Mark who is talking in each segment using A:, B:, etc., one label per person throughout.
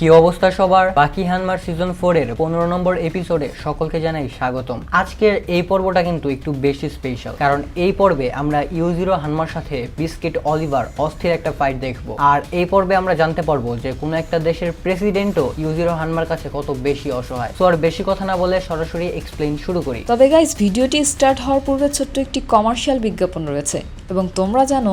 A: কি অবস্থা সবার? বাকি হানমার সিজন ফোর এর পনেরো নম্বর এপিসোডে সকলকে জানাই স্বাগতম। আজকের এই পর্বটা কিন্তু একটু বেশি স্পেশাল কারণ এই পর্বে আমরা ইউজিরো হানমার সাথে বিস্কিট অলিভার অস্থির একটা ফাইট দেখব। আর এই পর্বে আমরা জানতে পারব যে কোনো একটা দেশের প্রেসিডেন্টও ইউজিরো হানমার কাছে কত বেশি অসহায়। তো আর বেশি কথা না বলে সরাসরি এক্সপ্লেন শুরু করি।
B: তবে গাইজ ভিডিওটি স্টার্ট হওয়ার পূর্বে ছোট্ট একটি কমার্শিয়াল বিজ্ঞাপন রয়েছে। এবং তোমরা জানো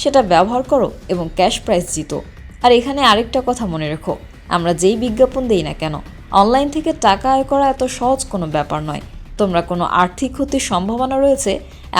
B: সেটা ব্যবহার করো এবং ক্যাশ প্রাইজ জিতো। আর এখানে আরেকটা কথা মনে রেখো, আমরা যেই বিজ্ঞাপন দেই না কেন, অনলাইন থেকে টাকা আয় করা এত সহজ কোনো ব্যাপার নয়। তোমরা কোনো আর্থিক ক্ষতির সম্ভাবনা রয়েছে,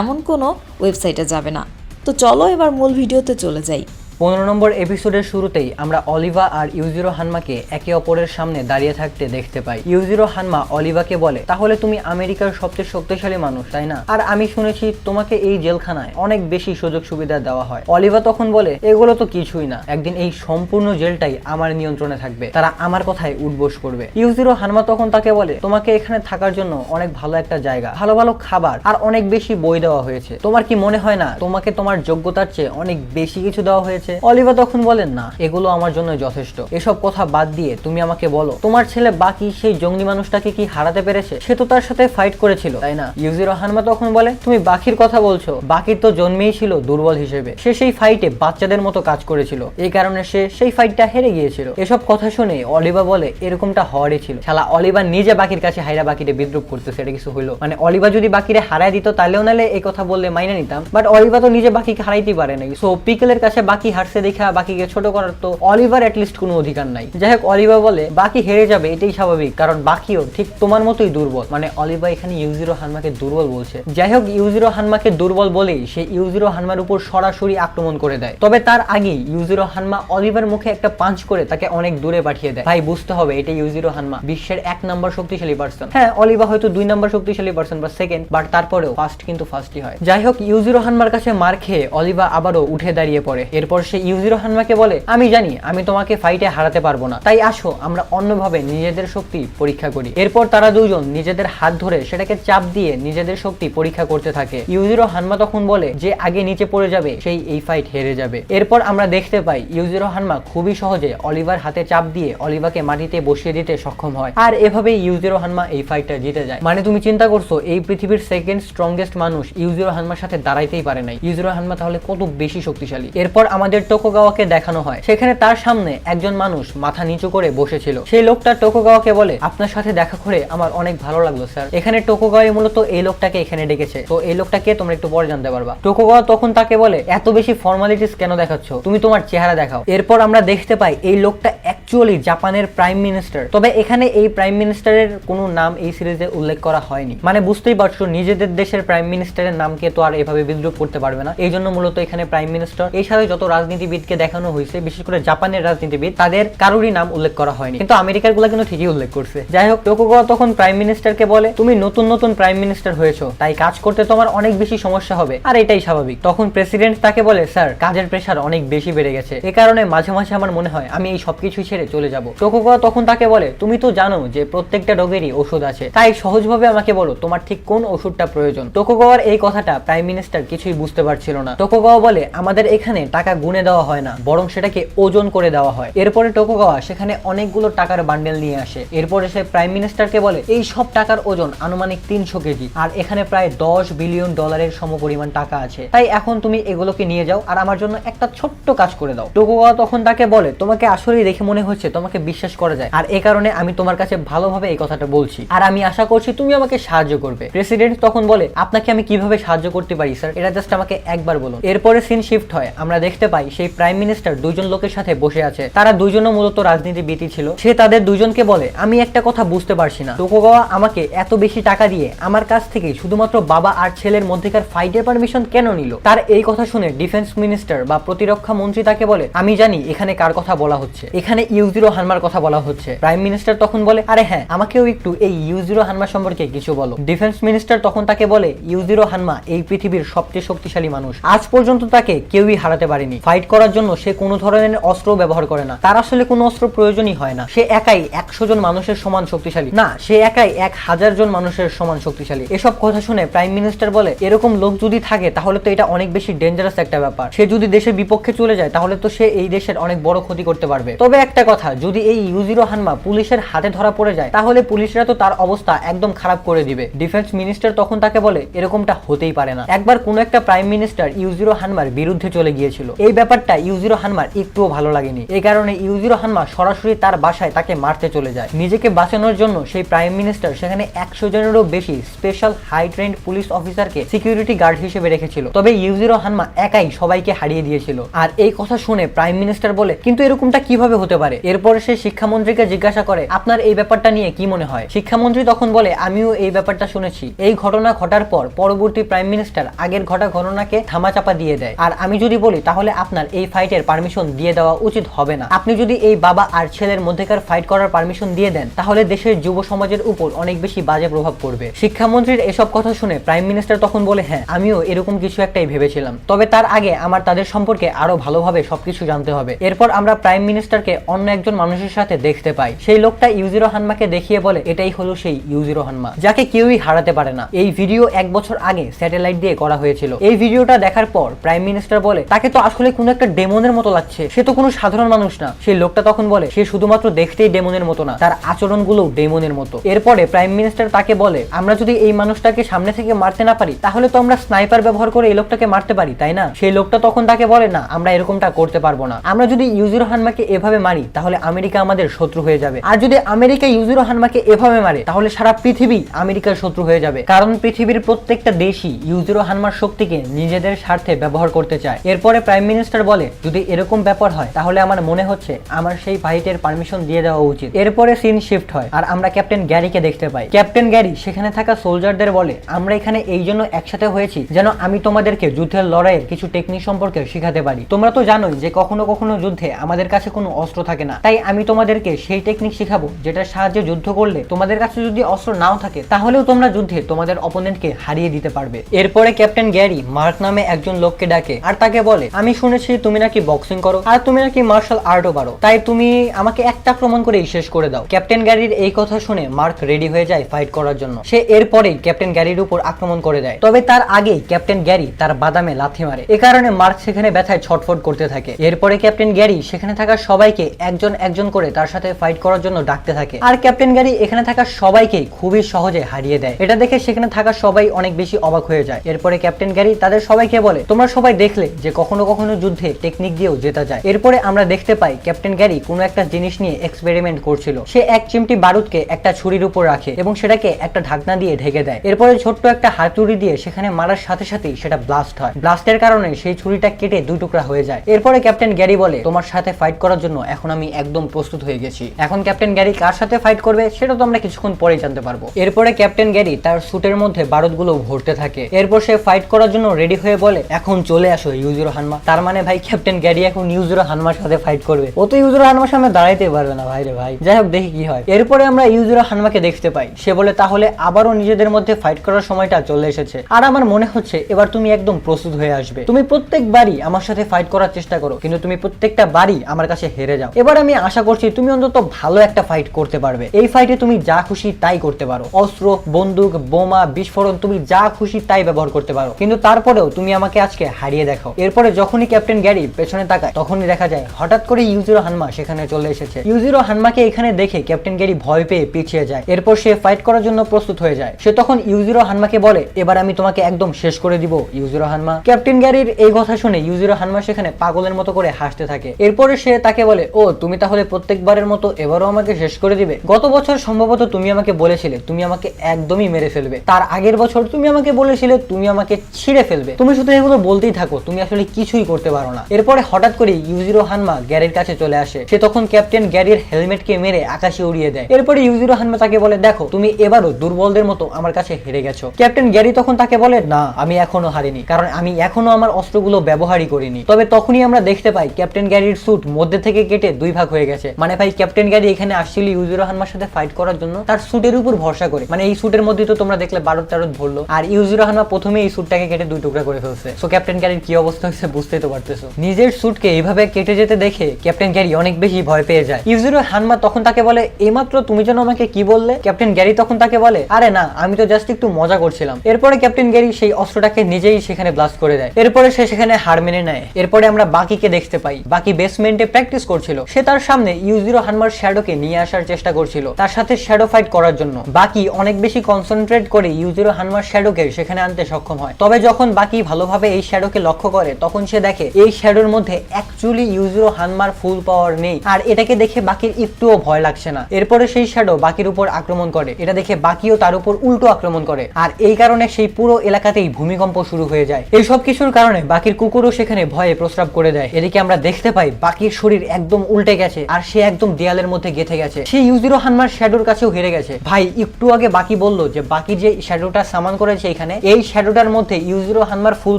B: এমন কোনো ওয়েবসাইটে যাবে না। তো চলো এবার মূল ভিডিওতে চলে যাই।
A: পনেরো নম্বর এপিসোডের শুরুতেই আমরা অলিভা আর ইউজিরো হানমাকে একে অপরের সামনে দাঁড়িয়ে থাকতে দেখতে পাই। ইউজিরো হানমা অলিভাকে বলে, তাহলে তুমি আমেরিকার সবচেয়ে শক্তিশালী মানুষ, তাই না? আর আমি শুনেছি তোমাকে এই জেলখানায় অনেক বেশি সুযোগ সুবিধা দেওয়া হয়। অলিভা তখন বলে, এগুলো তো কিছুই না। একদিন এই সম্পূর্ণ জেলটাই আমার নিয়ন্ত্রণে থাকবে। তারা আমার কথায় উঠবোস করবে। ইউজিরো হানমা তখন তাকে বলে, তোমাকে এখানে থাকার জন্য অনেক ভালো একটা জায়গা, ভালো ভালো খাবার আর অনেক বেশি বই দেওয়া হয়েছে। তোমার কি মনে হয় না, তোমাকে তোমার যোগ্যতার চেয়ে অনেক বেশি কিছু দেওয়া হয়েছে? অলিভা তখন বলেন, না, এগুলো আমার জন্য যথেষ্ট। এসব কথা বাদ দিয়ে তুমি আমাকে বলো, তোমার ছেলে বাকি সেই জঙ্গলি মানুষটাকে কি হারাতে পেরেছে? সে তো তার সাথে ফাইট করেছিল, তাই না? ইউজিরো হানমা তখন বলে, তুমি বাকির কথা বলছো বাকির তো জন্মেই ছিল দুর্বল হিসেবে। সে সেই ফাইটে বাচ্চাদের মতো কাজ করেছিল, এই কারণে সে সেই ফাইটটা হেরে গিয়েছিল। এসব কথা শুনে অলিভা বলে, এরকমটা হওয়ারই ছিল। শালা, অলিভা নিজে বাকির কাছে হাইরা বাকিরে বিদ্রুপ করতেছে সেটা কিছু হইল। মানে অলিভা যদি বাকিরে হারাই দিত, তাহলেও নালে এই কথা বললে মাইনে নিতাম। বাট অলিভা তো নিজে বাকিকে হারাইতেই পারে নাই। সো পিকেলের কাছে বাকি হারছে দেখা বাকিকে ছোট করার তো অলিভার অ্যাটলিস্ট কোনো অধিকার নাই। যাই হোক অলিভা বলে, বাকি হেরে যাবে, এটাই স্বাভাবিক, কারণ বাকিও ঠিক তোমার মতোই দুর্বল। মানে অলিভা এখানে ইউজিরো হানমাকে দুর্বল বলছে। যাই হোক ইউজিরো হানমাকে দুর্বল বলেই সে ইউজিরো হানমার উপর সরাসরি আক্রমণ করে দেয়। তবে তার আগেই ইউজিরো হানমা অলিভার মুখে একটা পাঞ্চ করে তাকে অনেক দূরে পাঠিয়ে দেয়। ভাই, বুঝতে হবে এটা ইউজিরো হানমা, বিশ্বের এক নম্বর শক্তিশালী পার্সন হ্যাঁ অলিভা হয়তো দুই নম্বর শক্তিশালী পার্সন বা সেকেন্ড বাট তারপরেও ফার্স্ট কিন্তু ফার্স্টই হয়। যাই হোক ইউজিরো হানমার কাছে মার খেয়ে অলিভা আবারও উঠে দাঁড়িয়ে পড়ে। এরপর সে ইউজিরো হানমাকে বলে, আমি জানি, আমি তোমাকে ফাইটে হারাতে পারব না। তাই আসো, আমরা অন্যভাবে নিজেদের শক্তি পরীক্ষা করি। এরপর তারা দুজন নিজেদের হাত ধরে সেটাকে চাপ দিয়ে নিজেদের শক্তি পরীক্ষা করতে থাকে। ইউজিরো হানমা তখন বলে, যে আগে নিচে পড়ে যাবে, সেই এই ফাইট হেরে যাবে। এরপর আমরা দেখতে পাই, ইউজিরো হানমা খুবই সহজে অলিভার হাতে চাপ দিয়ে অলিভাকে মাটিতে বসিয়ে দিতে সক্ষম হয়। আর এভাবে ইউজিরো হানমা এই ফাইটটা জিতে যায়। মানে তুমি চিন্তা করছ, এই পৃথিবীর সেকেন্ড স্ট্রংগেস্ট মানুষ ইউজিরো হানমার সাথে দাঁড়াইতেই পারে নাই। ইউজিরো হানমা তাহলে কত বেশি শক্তিশালী? এরপর আমাদের টোকোগাওয়াকে দেখানো হয়। সেখানে তার সামনে একজন মানুষ মাথা নিচু করে বসেছিল। সেই লোকটা টোকোগাওয়াকে বলে, আপনার সাথে দেখা করে আমার অনেক ভালো লাগল, স্যার। এখানে টোকোগাওয়াই মূলত এই লোকটাকে এখানে ডেকেছে। তো এই লোকটাকে তোমরা একটু পরে জানতে পারবা। টোকোগাওয়া তখন তাকে বলে, এত বেশি ফর্মালিটিস কেন দেখাচ্ছ? তুমি তোমার চেহারা দেখাও। এরপর আমরা দেখতে পাই, এই লোকটা অ্যাকচুয়ালি জাপানের প্রাইম মিনিস্টার তবে এখানে এই প্রাইম মিনিস্টারের কোনো নাম এই সিরিজে উল্লেখ করা হয়নি। মানে বুঝতেই পারছ, নিজেদের দেশের প্রাইম মিনিস্টারের নামকে তো আর এভাবে বিদ্রুপ করতে পারবে না। এই জন্য মূলত এখানে প্রাইম মিনিস্টার এই সাথে যত রাজনীতিবিদকে দেখানো হয়েছে, বিশেষ করে জাপানের রাজনীতিবিদ, তাদের কারোরই নাম উল্লেখ করা হয়নি। কিন্তু আমেরিকারগুলা কিন্তু ঠিকই উল্লেখ করছে। যাই হোক টোকুগাওয়া তখন প্রাইম মিনিস্টারকে বলে, তুমি নতুন নতুন প্রাইম মিনিস্টার হয়েছো, তাই কাজ করতে তোমার অনেক বেশি সমস্যা হবে। আর এটাই স্বাভাবিক। তখন প্রেসিডেন্ট তাকে বলে, স্যার, কাজের প্রেশার অনেক বেশি বেড়ে গেছে। এ কারণে মাঝে মাঝে আমার মনে হয় আমি এই সবকিছু ছেড়ে চলে যাব। টোকুগাওয়া তখন তাকে বলে, তুমি তো জানো যে প্রত্যেকটা রোগেরই ওষুধ আছে, তাই সহজভাবে আমাকে বলো তোমার ঠিক কোন ওষুধটা প্রয়োজন? টোকুগাওয়ার এই কথাটা প্রাইম মিনিস্টার কিছুই বুঝতে পারছিল না। টোকুগাওয়া বলে, আমাদের এখানে টাকা গুনে দেওয়া হয় না, বরং সেটাকে ওজন করে দেওয়া হয়। এরপরে টোকোগাওয়া, সেখানে অনেকগুলো টাকার বান্ডেল নিয়ে আসে। এরপরে সে প্রাইম মিনিস্টারকে বলে, এই সব টাকার ওজন আনুমানিক তিনশো কেজি, আর এখানে প্রায় দশ বিলিয়ন ডলারের সমপরিমাণ টাকা আছে। তাই এখন তুমি এগুলোকে নিয়ে যাও, আর আমার জন্য একটা ছোট্ট কাজ করে দাও। টোকোগাওয়া তখন তাকে বলে, তোমাকে আসলেই দেখে মনে হচ্ছে তোমাকে বিশ্বাস করা যায়, আর এ কারণে আমি তোমার কাছে ভালোভাবে এই কথাটা বলছি। আর আমি আশা করছি তুমি আমাকে সাহায্য করবে। প্রেসিডেন্ট তখন বলে, আপনাকে আমি কীভাবে সাহায্য করতে পারি, স্যার? এটা জাস্ট আমাকে একবার বলুন। এরপরে সিন শিফট হয়। আমরা দেখতে পাই সেই প্রাইম মিনিস্টার দুইজন লোকের সাথে বসে আছে। তারা দুইজনও মূলত রাজনীতিবিদই ছিল। সে তাদের দুইজনকে বলে, আমি একটা কথা বুঝতে পারছি না। টোকোগাওয়া আমাকে এত বেশি টাকা দিয়ে আমার কাছ থেকে শুধুমাত্র বাবা আর ছেলের মধ্যেকার ফাইটের পারমিশন কেন নিল? তার এই কথা শুনে ডিফেন্স মিনিস্টার বা প্রতিরক্ষা মন্ত্রী তাকে বলে, আমি জানি এখানে কার কথা বলা হচ্ছে। এখানে ইউজিরো হানমার কথা বলা হচ্ছে। প্রাইম মিনিস্টার তখন বলে, আরে হ্যাঁ আমাকেও একটু এই ইউজিরো হানমা সম্পর্কে কিছু বলো। ডিফেন্স মিনিস্টার তখন তাকে বলে ইউজিরো হানমা এই পৃথিবীর সবচেয়ে শক্তিশালী মানুষ। আজ পর্যন্ত তাকে কেউই হারাতে পারেনি। ফাইট করার জন্য সে কোনো ধরনের অস্ত্র ব্যবহার করে না। তার আসলে কোনো অস্ত্র প্রয়োজনই হয় না। সে একাই একশো জন মানুষের সমান শক্তিশালী। না, সে একাই এক হাজার জন মানুষের সমান শক্তিশালী। এসব কথা শুনে প্রাইম মিনিস্টার বলে, এরকম লোক যদি থাকে, তাহলে তো এটা অনেক বেশি ডেঞ্জারাস একটা ব্যাপার। সে যদি দেশের বিপক্ষে চলে যায়, তাহলে তো সে এই দেশের অনেক বড় ক্ষতি করতে পারবে। তবে একটা কথা, যদি এই ইউজিরো হানমা পুলিশের হাতে ধরা পড়ে যায়, তাহলে পুলিশরা তো তার অবস্থা একদম খারাপ করে দিবে। ডিফেন্স মিনিস্টার তখন তাকে বলে, এরকমটা হতেই পারে না। একবার কোন একটা প্রাইম মিনিস্টার ইউজিরো হানমার বিরুদ্ধে চলে গিয়েছিল। এই ব্যাপারটা ইউজিরো হানমার একটুও ভালো লাগেনি। এই কারণে ইউজিরো হানমা সরাসরি তার বাসায় তাকে মারতে চলে যায়। নিজেকে বাঁচানোর জন্য সেই প্রাইম মিনিস্টার সেখানে একশো জনেরও বেশি স্পেশাল হাই ট্রেন্ড পুলিশ অফিসারকে সিকিউরিটি গার্ড হিসেবে রেখেছিল। তবে ইউজিরো হানমা একাই সবাইকে হারিয়ে দিয়েছিল। আর এই কথা শুনে প্রাইম মিনিস্টার বলে, কিন্তু এরকমটা কীভাবে হতে পারে? এরপরে সে শিক্ষামন্ত্রীকে জিজ্ঞাসা করে, আপনার এই ব্যাপারটা নিয়ে কি মনে হয়? শিক্ষামন্ত্রী তখন বলে, আমিও এই ব্যাপারটা শুনেছি। এই ঘটনা ঘটার পর পরবর্তী প্রাইম মিনিস্টার আগের ঘটা ঘটনাকে থামাচাপা দিয়ে দেয়। আর আমি যদি বলি, তাহলে আপনার এই ফাইটের পারমিশন দিয়ে দেওয়া উচিত হবে না। আপনি যদি এই বাবা আর ছেলের মধ্যেকার ফাইট করার পারমিশন দিয়ে দেন, তাহলে দেশের যুব সমাজের উপর অনেক বেশি বাজে প্রভাব পড়বে। শিক্ষামন্ত্রীর এসব কথা শুনে প্রাইম মিনিস্টার তখন বলে হ্যাঁ আমিও এরকম কিছু একটাই ভেবেছিলাম। তবে তার আগে আমার তাদের সম্পর্কে আরও ভালোভাবে সবকিছু জানতে হবে। এরপর আমরা প্রাইম মিনিস্টারকে অন্য একজন মানুষের সাথে দেখতে পাই। সেই লোকটা ইউজিরো হানমাকে দেখিয়ে বলে, এটাই হলো সেই ইউজিরো হানমা, যাকে কেউই হারাতে পারে না। এই ভিডিও এক বছর আগে স্যাটেলাইট দিয়ে করা হয়েছিল। এই ভিডিওটা দেখার পর প্রাইম মিনিস্টার বলে, তাকে তো আসলে কোনো একটা ডেমনের মতো লাগছে। সে তো কোনো সাধারণ মানুষ না। সেই লোকটা তখন বলে, সে শুধুমাত্র দেখতেই ডেমনের মতো না, তার আচরণগুলো ডেমনের মতো। এরপরে প্রাইম মিনিস্টার তাকে বলে, আমরা যদি এই মানুষটাকে সামনে থেকে মারতে না পারি, তাহলে তো আমরা স্নাইপার ব্যবহার করে এই লোকটাকে মারতে পারি, তাই না? সেই লোকটা তখন তাকে বলে, না, আমরা এরকমটা করতে পারব না। আমরা যদি ইউজিরো হানমাকে এভাবে মারি, তাহলে আমেরিকা আমাদের শত্রু হয়ে যাবে। আর যদি আমেরিকা ইউজিরো হানমাকে এভাবে মারে, তাহলে সারা পৃথিবী আমেরিকার শত্রু হয়ে যাবে। কারণ পৃথিবীর প্রত্যেকটা দেশই ইউজিরো হানমার শক্তিকে নিজেদের স্বার্থে ব্যবহার করতে চায়। এরপরে প্রাইম মিনিস্টার বলে, যদি এরকম ব্যাপার হয়, তাহলে আমার মনে হচ্ছে আমার সেই ফাইটের পারমিশন দিয়ে দেওয়া উচিত। এরপরে সিন শিফট হয়, আর আমরা ক্যাপ্টেন গ্যারিকে দেখতে পাই। ক্যাপ্টেন গ্যারি সেখানে থাকা সোলজারদের বলে, আমরা এখানে এই জন্য একসাথে হয়েছি যেন আমি তোমাদেরকে যুদ্ধের লড়াইয়ের কিছু টেকনিক সম্পর্কে শিখাতে পারি। তোমরা তো জানোই যে কখনো কখনো যুদ্ধে আমাদের কাছে কোনো অস্ত্র থাকে না। তাই আমি তোমাদেরকে সেই টেকনিক শিখাবো যেটার সাহায্যে যুদ্ধ করলে তোমাদের কাছে যদি অস্ত্র নাও থাকে, তাহলেও তোমরা যুদ্ধে তোমাদের অপোনেন্টকে হারিয়ে দিতে পারবে। এরপরে ক্যাপ্টেন গ্যারি মার্ক নামে একজন লোককে ডাকে, আর তাকে বলে, আমি শুনেছি তুমি নাকি বক্সিং করো আর তুমি নাকি মার্শাল আর্টও পারো। তাই তুমি আমাকে একটা আক্রমণ করেই শেষ করে দাও। ক্যাপ্টেন গ্যারির এই কথা শুনে মার্ক রেডি হয়ে যায় ফাইট করার জন্য। সে এরপরেই ক্যাপ্টেন গ্যারির উপর আক্রমণ করে দেয়। তবে তার আগেই ক্যাপ্টেন গ্যারি তার বাদামে লাথি মারে। এ কারণে মার্ক সেখানে ব্যথায় ছটফট করতে থাকে। এরপরে ক্যাপ্টেন গ্যারি সেখানে থাকা সবাইকে একজন একজন করে তার সাথে ফাইট করার জন্য ডাকতে থাকে। আর ক্যাপ্টেন গ্যারি এখানে থাকা সবাইকে খুবই সহজে হারিয়ে দেয়। এটা দেখে সেখানে থাকা সবাই অনেক বেশি অবাক হয়ে যায়। এরপরে ক্যাপ্টেন গ্যারি তাদের সবাইকে বলে, তোমরা সবাই দেখলে যে কখনো কখনো যুদ্ধে টেকনিক দিয়েও জেতা যায়। এরপরে আমরা দেখতে পাই ক্যাপ্টেন গ্যারি কোনো একটা জিনিস নিয়ে এক্সপেরিমেন্ট করছিল। সে এক চিমটি বারুদকে একটা ছুরির উপর রাখে এবং সেটাকে একটা ঢাকনা দিয়ে ঢেকে দেয়। এরপরে ছোট্ট একটা হাতুড়ি দিয়ে সেখানে মারার সাথে সাথেই সেটা ব্লাস্ট হয়। ব্লাস্টের কারণে সেই ছুরিটা কেটে দুই টুকরা হয়ে যায়। এরপরে ক্যাপ্টেন গ্যারি বলে, তোমার সাথে ফাইট করার জন্য এখন আমি একদম প্রস্তুত হয়ে গেছি। এখন ক্যাপ্টেন গ্যারি কার সাথে ফাইট করবে সেটা তো আমরা কিছুক্ষণ পরেই জানতে পারব। এরপরে ক্যাপ্টেন গ্যারি তার স্যুটের মধ্যে বারুদগুলো ভরতে থাকে। এরপর সে ফাইট করার জন্য রেডি হয়ে বলে, এখন চলে আসো, ইউজিরো হানমা। তার মানে ভাই ক্যাপ্টেন গ্যারি এখন ইউজিরো হানমার সাথে ফাইট করবে। ও তো ইউজিরো হানমার সামনে দাঁড়াইতে পারবে না ভাই রে ভাই। যাই হোক, দেখি কি হয়। এরপরে আমরা ইউজিরো হানমাকে দেখতে পাই। সে বলে, তাহলে আবারও নিজেদের মধ্যে ফাইট করার সময়টা চলে এসেছে। আর আমার মনে হচ্ছে, এবার তুমি একদম প্রস্তুত হয়ে আসবে। তুমি প্রত্যেকবারই আমার সাথে ফাইট করার চেষ্টা করো, কিন্তু তুমি প্রত্যেকটা বারই আমার কাছে হেরে যাও। এবার আমি আশা করছি, তুমি অন্তত ভালো একটা ফাইট করতে পারবে। এই ফাইটে তুমি যা খুশি তাই করতে পারো। অস্ত্র, বন্দুক, বোমা, বিস্ফোরণ, তুমি যা খুশি তাই ব্যবহার করতে পারো। কিন্তু তারপরেও তুমি আমাকে আজকে হারিয়ে দেখো এরপরে যখনই ক্যাপ্টেন গ্যারি পেছনে তাকায়, তখনই দেখা যায় হঠাৎ করে ইউজিরো হানমা সেখানে চলে এসেছে। ইউজিরো হানমাকে এখানে দেখে ক্যাপ্টেন গ্যারি ভয় পেয়ে পিছিয়ে যায়। এরপর সে ফাইট করার জন্য প্রস্তুত হয়ে যায়। সে তখন ইউজিরো হানমাকে বলে, এবার আমি তোমাকে একদম শেষ করে দিব, ইউজিরো হানমা। ক্যাপ্টেন গ্যারির এই কথা শুনে ইউজিরো হানমা সেখানে পাগলের মতো করে হাসতে থাকে। এরপরে সে তাকে বলে, ও, তুমি তাহলে প্রত্যেকবারের মতো এবারও আমাকে শেষ করে দিবে? গত বছর সম্ভবত তুমি আমাকে বলেছিলে, তুমি আমাকে একদমই মেরে ফেলবে। তার আগের বছর তুমি আমাকে বলেছিলে, তুমি আমাকে ছিঁড়ে ফেলবে। তুমি শুধু এগুলো বলতেই থাকো, তুমি আসলে কিছুই করতে পারো না। এরপরে হঠাৎ করে ইউজিরো হানমা গ্যারির কাছে চলে আসে। সে তখন ক্যাপ্টেন গ্যারির হেলমেটকে মেরে আকাশে উড়িয়ে দেয়। এরপরে ইউজিরো হানমা তাকে বলে, দেখো, তুমি এবারও দুর্বলদের মতো আমার কাছে হেরে গেছো। ক্যাপ্টেন গ্যারি তখন তাকে বলে, না, আমি এখনও হারিনি, কারণ আমি এখনও আমার অস্ত্রগুলো ব্যবহারই করিনি। তবে তখনই আমরা দেখতে পাই ক্যাপ্টেন গ্যারির স্যুট মধ্যে থেকে কেটে দুই ভাগ হয়ে গেছে। মানে ভাই, ক্যাপ্টেন গ্যারি এখানে আসছিল ইউজিরো হানমার সাথে ফাইট করার জন্য। তার স্যুটের উপর ভরসা করে। মানে এই স্যুটের মধ্যে তো তোমরা দেখলে বারো টারত ভরলো। আর ইউজিরো হানমা প্রথমে এই স্যুটটাকে কেটে দুই টুকরা করে ফেলছে। সো ক্যাপ্টেন গ্যারির কি অবস্থা হয়েছে বুঝতেই তো পারতেছো নিজের স্যুটকে এইভাবে কেটে যেতে দেখে ক্যাপ্টেন গ্যারি অনেক বেশি ভয় পেয়ে যায়। ইউজিরো হানমা তখন তাকে বলে এইমাত্র তুমি যেন আমাকে কি বললে? ক্যাপ্টেন গ্যারি তখন তাকে বলে, আরে না, আমি তো জাস্ট একটু মজা করছিলাম। এরপরে ক্যাপ্টেন গ্যারি সেই অস্ত্রটাকে নিজেই সেখানে ব্লাস্ট করে দেয়। এরপরে সে সেখানে হার মেনে নেয়। এরপরে আমরা বাকিকে দেখতে পাই। বাকি বেসমেন্টে প্র্যাকটিস করছিল। সে তার সামনে ইউজিরো হানমার শ্যাডোকে নিয়ে আসার চেষ্টা করছিল, তার সাথে শ্যাডো ফাইট করার জন্য। বাকি অনেক বেশি কনসেন্ট্রেট করে ইউজিরো হানমার শ্যাডোকে সেখানে আনতে সক্ষম হয়। তবে যখন বাকি ভালোভাবে এই শ্যাডোকে লক্ষ্য করে, তখন সে দেখে এই শ্যাডোর মধ্যে অ্যাকচুয়ালি ইউজিরো হানমার ফুল পাওয়ার নেই। আর এটাকে দেখে বাকির একটুও ভয় লাগছে না। এরপরে সেই শ্যাডো বাকির উপর আক্রমণ করে। এটা দেখে বাকিও তার উপর উল্টো আক্রমণ করে। আর এই কারণে সেই পুরো এলাকাতেই ভূমিকম্প শুরু হয়ে যায়। এই সব কিছুর কারণে বাকির কুকুরও সেখানে ভয়ে প্রস্রাব করে দেয়। এদিকে আমরা দেখতে পাই বাকির শরীর একদম উল্টে গেছে আর সে একদম দেয়ালের মধ্যে গেথে গেছে। সে ইউজিরো হানমার শ্যাডোর কাছেও হেরে গেছে। ভাই, একটু আগে বাকি বলল যে বাকি যে শ্যাডোটা সামান করেছে এখানে, এই শ্যাডোটার মধ্যে ইউজিরো হানমার ফুল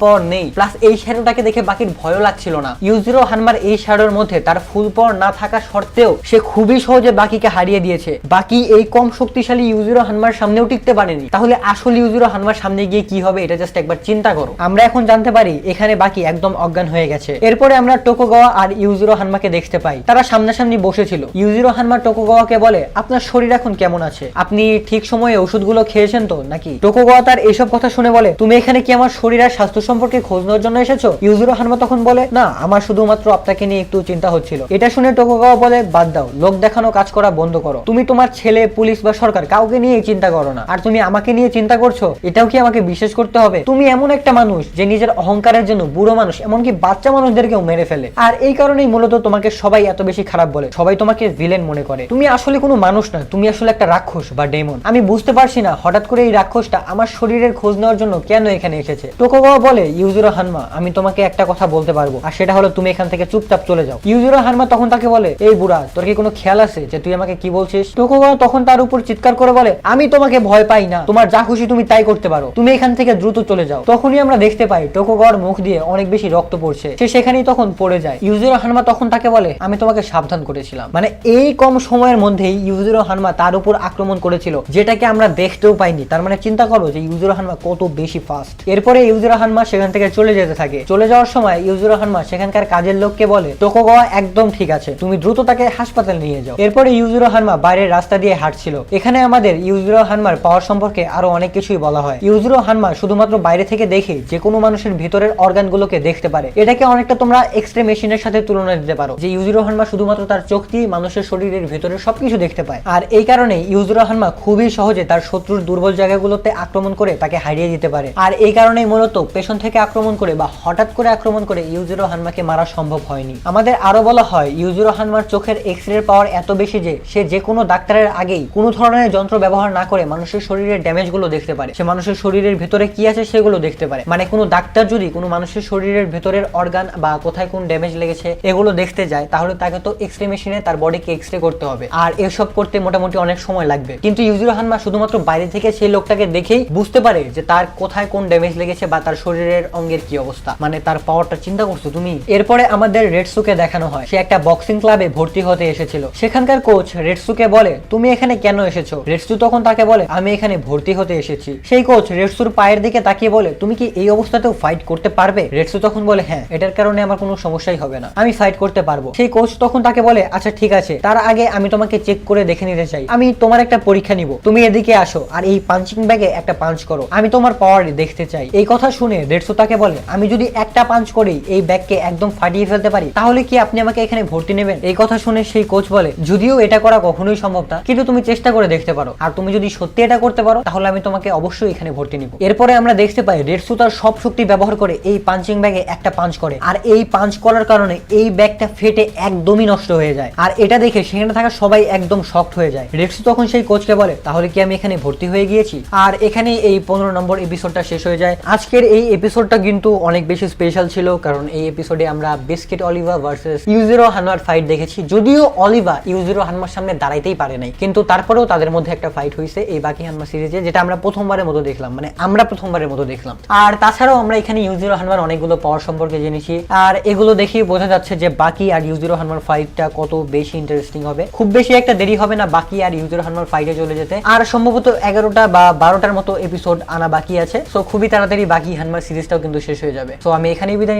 A: পাওয়ার নেই। প্লাস এই শ্যাডোটাকে দেখে বাকির ভয়ও লাগছিল না। ইউজিরো হানমার এই শ্যাডোর মধ্যে তার ফুল পাওয়ার না থাকা সত্ত্বেও সে খুবই সহজে বাকিকে হারিয়ে দিয়েছে। বাকি এই কম শক্তিশালী ইউজিরো হানমার সামনেও টিকতে পারেনি। তাহলে আসল ইউজিরো হানমার সামনে গিয়ে কি হবে এটা জাস্ট একবার চিন্তা করো। আমরা এখন জানতে পারি এখানে বাকি একদম অজ্ঞান হয়ে গেছে। এরপরে আমরা টোকোগাওয়া আর ইউজিরো হানমাকে দেখতে পাই। তারা সামনাসামনি বসেছিল। ইউজিরো হানমা টোকোগাওয়াকে বলে, আপনার শরীর এখন কেমন আছে? আপনি ঠিক সময়ে ওষুধগুলো খেয়েছেন তো নাকি? টোকোগাওয়া তার এইসব কথা শুনে বলে, তুমি এখানে কি আমার শরীর আর স্বাস্থ্য সম্পর্কে খোঁজ নেওয়ার জন্য এসেছ? ইউজিরো হানমা তখন বলে, না, আমার শুধুমাত্র আপনাকে নিয়ে একটু চিন্তা হচ্ছিল। এটা শুনে টোকোগাওয়া বলে, বাদ দাও, লোক দেখানো কাজ করা বন্ধ করো। তুমি তোমার ছেলে, পুলিশ বা সরকার কাউকে নিয়ে চিন্তা করো না। আর তুমি আমাকে নিয়ে চিন্তা করছ? এটাও কি আমাকে বিশ্বাস করতে হবে? তুমি এমন একটা মানুষ যে নিজের অহংকারের জন্য বুড়ো মানুষ, এমনকি বাচ্চা মানুষদেরকেও মেরে ফেলে। আর এই কারণেই মূলত তোমাকে সবাই এত বেশি খারাপ বলে, সবাই তোমাকে ভিলেন মনে করে। তুমি আসলে কোনো মানুষ না, তুমি আসলে একটা রাক্ষস বা ডেমন আমি বুঝতে পারছি না, হঠাৎ করে এই রাক্ষসটা আমার শরীরের খোঁজ নেওয়ার জন্য কেন এখানে এসেছে? টোকোগাওয়া বলে, ইউজুরো হানমা, আমি তোমাকে একটা কথা বলতে পারব। আর সেটা হলো তুমি এখান থেকে চুপচাপ চলে যাও। ইউজুরো হানমা তখন তাকে বলে, এই বুড়া, তোর কি কোনো খেয়াল আছে যে তুই আমাকে কি বলছিস? টোকোগাওয়া তখন তার উপর চিৎকার করে বলে, আমি তোমাকে ভয় পাই না। তোমার যা খুশি তুমি তাই করতে পারো। তুমি এখান থেকে দ্রুত চলে যাও। তখনই আমরা দেখতে পাই টোকোগাওয়ার মুখ দিয়ে অনেক বেশি রক্ত পড়ছে। সে সেখানেই তখন পড়ে যায়। ইউজুরো হানমা তখন তাকে বলে, আমি তোমাকে সাবধান করেছিলাম। মানে এই কম সময়ের মধ্যেই ইউজুরো হানমা তার উপর আক্রমণ করেছিল, যেটাকে আমরা দেখতেও পাইনি। তার মানে চিন্তা করো যে ইউজুরো হানমা কত বেশি ফাস্ট এরপরে ইউজুরো হানমা সেখান থেকে চলে যেতে থাকে। চলে যাওয়ার সময় ইউজুরো হানমা সেখানকার কাজের লোককে বলে টোকোগাওয়া একদম ঠিক আছে, তুমি দ্রুত তাকে হাসপাতালে নিয়ে যাও। এরপরে ইউজুরো হানমা বাইরের রাস্তা দিয়ে হাঁটছিল। এখানে আমাদের ইউজুরো হানমার পাওয়ার সম্পর্কে আরও অনেক কিছুই বলা হয়। ইউজুরো হানমা শুধুমাত্র বাইরে থেকে দেখে যে কোনো মানুষের ভিতরের অর্গানগুলোকে দেখতে পারে। এটাকে অনেকটা তোমরা এক্সট্রে মেশিনের সাথে তুলনা দিতে পারো, যে ইউজুরো হানমা শুধুমাত্র তার চোখ দিয়ে মানুষের শরীরের ভেতরের সবকিছু দেখতে পায়। আর এই কারণে ইউজুর হানমা খুবই সহজে তার শত্রুর দুর্বল জায়গাগুলোতে আক্রমণ করে তাকে হারিয়ে দিতে পারে। আর এই কারণেই মূলত পেছন থেকে আক্রমণ করে বা হঠাৎ করে আক্রমণ করে ইউজুরো হানমাকে মারা সম্ভব হয়নি। আমাদের আরও বলা হয়, ইউজুরো হানমার চোখের এক্স রে পাওয়ার এত বেশি যে, সে যে কোনো ডাক্তারের আগেই কোনো ধরনের যন্ত্র ব্যবহার না করে মানুষের শরীরের ড্যামেজগুলো দেখতে পারে। সে মানুষের শরীরের ভেতরে কি আছে সেগুলো দেখতে পারে। মানে কোনো ডাক্তার যদি কোনো মানুষের শরীরের ভেতরের অর্গান বা কোথায় কোন ড্যামেজ লেগেছে এগুলো দেখতে যায়, তাহলে তাকে তো এক্স রে মেশিনে তার বডিকে এক্স রে করতে হবে। আর এসব করতে মোটামুটি অনেক সময় লাগবে। কিন্তু ইউজুরো হানমা শুধুমাত্র বাইরে থেকে সেই লোকটাকে দেখেই বুঝতে পারে যে তার কোথায় কোন ড্যামেজ লেগেছে বা তার শরীরের অঙ্গের কি অবস্থা। মানে তার পাওয়ারটা চিন্তা করছ তুমি? এরপরে আমাদের রেডসুকে দেখানো হয়। সে একটা বক্সিং ক্লাবে ভর্তি হতে এসেছিল। সেখানকার কোচ রেডসুকে বলে, তুমি এখানে কেন এসেছ? রেডসু তখন তাকে বলে, আমি এখানে ভর্তি হতে এসেছি। সেই কোচ রেডসুর পায়ের দিকে তাকিয়ে বলে, তুমি কি এই অবস্থাতেও ফাইট করতে পারবে? রেডসু তখন বলে হ্যাঁ এটার কারণে আমার কোনো সমস্যাই হবে না। আমি ফাইট করতে পারব। সেই কোচ তখন তাকে বলে আচ্ছা ঠিক আছে। তার আগে আমি তোমাকে চেক করে দেখে নিতে চাই। আমি তোমার একটা পরীক্ষা নিব। তুমি এদিকে আসো আর এই পাঞ্চিং ব্যাগে একটা পাঞ্চ করো। আমি তোমার পাওয়ার দেখতে চাই। এই কথা শুনে রেডসু তাকে বলে, আমি যদি একটা পাঞ্চ পরেই এই ব্যাগকে একদম ফাটিয়ে ফেলতে পারি, তাহলে কি আপনি আমাকে এখানে ভর্তি নেবেন? এই কথা শুনে সেই কোচ বলে, যদিও এটা করা কখনোই সম্ভব না, কিন্তু তুমি চেষ্টা করে দেখতে পারো। আর তুমি যদি সত্যি এটা করতে পারো, তাহলে আমি তোমাকে অবশ্যই এখানে ভর্তি নিব। এরপরে আমরা দেখতে পাই রেডসু তার সব শক্তি ব্যবহার করে এই পাঞ্চিং ব্যাগে একটা পাঞ্চ করে। আর এই পাঞ্চ করার কারণে এই ব্যাগটা ফেটে একদমই নষ্ট হয়ে যায়। আর এটা দেখে সেখানে থাকা সবাই একদম শক্ট হয়ে যায়। রেডসু তখন সেই কোচকে বলে, তাহলে কি আমি এখানে ভর্তি হয়ে গিয়েছি? আর এখানে এই পনেরো নম্বর এপিসোডটা শেষ হয়ে যায়। আজকের এই এপিসোডটা কিন্তু অনেক বেশি স্পেশাল ছিল। কারণ এই এপিসোডে আমরা বিস্কিট অলিভা ভার্সেস ইউজিরো হানমার ফাইট দেখেছি। যদিও অলিভা ইউজিরো হানমার সামনে দাঁড়াইতেই পারে নাই, কিন্তু তারপরেও তাদের মধ্যে একটা ফাইট হয়েছে এই বাকি হানমা সিরিজে যেটা আমরা প্রথমবারের মতো দেখলাম মানে আমরা প্রথমবারের মতো দেখলাম। আর তাছাড়াও আমরা এখানে ইউজিরো হানমার অনেকগুলো পাওয়ার সম্পর্কে জেনেছি, আর এগুলো দেখেই বোঝা যাচ্ছে যে বাকি আর ইউজিরো হানমার ফাইটটা কত বেশি ইন্টারেস্টিং হবে। খুব বেশি একটা দেরি হবে না বাকি আর ইউজিরো হানমার ফাইটে চলে যেতে। আর সম্ভবত এগারোটা বা বারোটার মতো এপিসোড আনা বাকি আছে সো খুবই তাড়াতাড়ি বাকি হানমার সিরিজটাও কিন্তু শেষ হয়ে যাবে। তো আমি এখানেই বিদায়